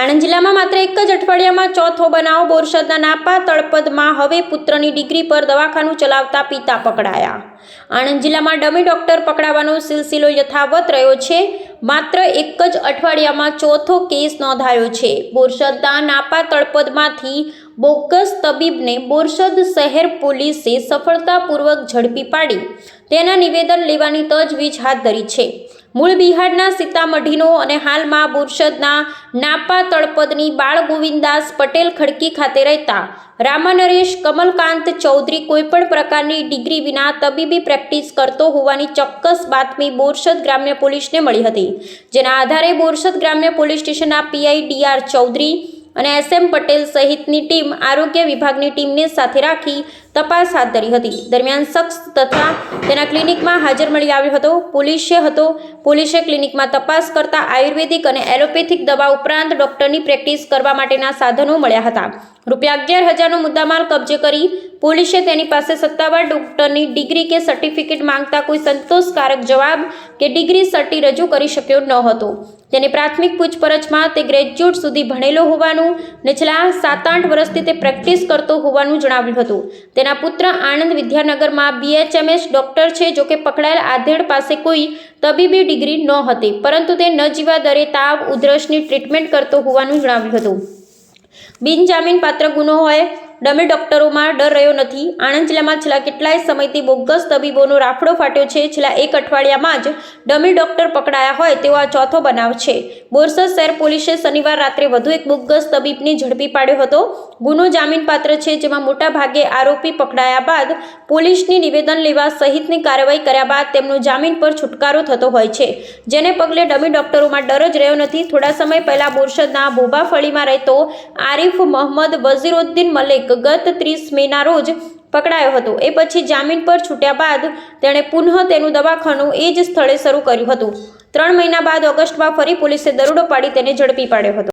આણંદ જિલ્લામાં માત્ર એક જ અઠવાડિયામાં ચોથો બનાવ બોરસદના નાપા તળપદમાં હવે પુત્રની ડિગ્રી પર દવાખાનું ચલાવતા પિતા પકડાયા. આણંદ જિલ્લામાં ડમી ડોક્ટર પકડાવાનો સિલસિલો યથાવત રહ્યો છે. માત્ર એક જ અઠવાડિયામાં ચોથો કેસ નોંધાયો છે. બોરસદના નાપા તળપદમાંથી બોગસ તબીબને બોરસદ શહેર પોલીસે સફળતાપૂર્વક ઝડપી પાડી. તેના નિવેદન લેવાની તજવીજ હાથ ધરી છે. મૂળ બિહારના સીતામઢીનો અને હાલમાં બોરસદના નાપા તળપદની બાળ ગોવિંદાસ પટેલ ખડકી ખાતે રહેતા રામાનરેશ કમલકાંત ચૌધરી કોઈપણ પ્રકારની ડિગ્રી વિના તબીબી પ્રેક્ટિસ કરતો હોવાની ચોક્કસ બાતમી બોરસદ ગ્રામ્ય પોલીસને મળી હતી. જેના આધારે બોરસદ ગ્રામ્ય પોલીસ સ્ટેશનના પીઆઈ ડીઆર ચૌધરી અને એસ એમ પટેલ સહિતની ટીમ આરોગ્ય વિભાગની ટીમને સાથે રાખી તપાસ હાથ ધરી હતી. દરમિયાન શખ્સ તથા તેના ક્લિનિકમાં હાજર મળી આવ્યો હતો. પોલીસે હતો. પોલીસે ક્લિનિકમાં તપાસ કરતા આયુર્વેદિક અને એલોપેથિક દવા ઉપરાંત ડોક્ટરની પ્રેક્ટિસ કરવા માટેના સાધનો મળ્યા હતા. રૂપિયા અગિયાર હજારનો મુદ્દામાલ કબજે કરી પોલીસે તેની પાસે સત્તાવાર ડોક્ટરની ડિગ્રી કે સર્ટિફિકેટ માંગતા કોઈ સંતોષકારક જવાબ કે ડિગ્રી સર્ટી રજૂ કરી શક્યો ન હતો. તેની પ્રાથમિક પૂછપરછમાં તે ગ્રેજ્યુએટ સુધી ભણેલો હોવાનું ને છેલ્લા સાત આઠ વર્ષથી તે પ્રેક્ટિસ કરતો હોવાનું જણાવ્યું હતું. તેના પુત્ર આણંદ વિદ્યાનગરમાં બીએચએમએસ ડોક્ટર છે જોકે પકડાયેલ આધેડ પાસે કોઈ તબીબી ડિગ્રી ન હતી, પરંતુ તે ન જીવા દરે તાવ, ઉધરસની ટ્રીટમેન્ટ કરતો હોવાનું જણાવ્યું હતું. બિનજામીન પાત્ર ગુનો હોય ડમી ડોક્ટરોમાં ડર રહ્યો નથી. આણંદ જિલ્લામાં છેલ્લા કેટલાય સમયથી બોગસ તબીબોનો રાફડો ફાટ્યો છે. છેલ્લા એક અઠવાડિયામાં જ ડમી ડોક્ટર પકડાયા હોય તેવો આ ચોથો બનાવ છે. બોરસદ શહેર પોલીસે શનિવાર રાત્રે વધુ એક બોગસ તબીબને ઝડપી પાડ્યો હતો. ગુનો જામીનપાત્ર છે, જેમાં મોટા ભાગે આરોપી પકડાયા બાદ પોલીસની નિવેદન લેવા સહિતની કાર્યવાહી કર્યા બાદ તેમનો જામીન પર છુટકારો થતો હોય છે. જેને પગલે ડમી ડોક્ટરોમાં ડર જ રહ્યો નથી. થોડા સમય પહેલાં બોરસદના બોબાફળીમાં રહેતો આરિફ મોહમ્મદ વઝીરુદ્દીન મલિક ગત ત્રીસ મેના રોજ પકડાયો હતો. એ પછી જામીન પર છૂટ્યા બાદ તેણે પુનઃ તેનું દવાખાનું એ જ સ્થળે શરૂ કર્યું હતું. ત્રણ મહિના બાદ ઓગસ્ટમાં ફરી પોલીસે દરોડો પાડી તેને ઝડપી પાડ્યો હતો.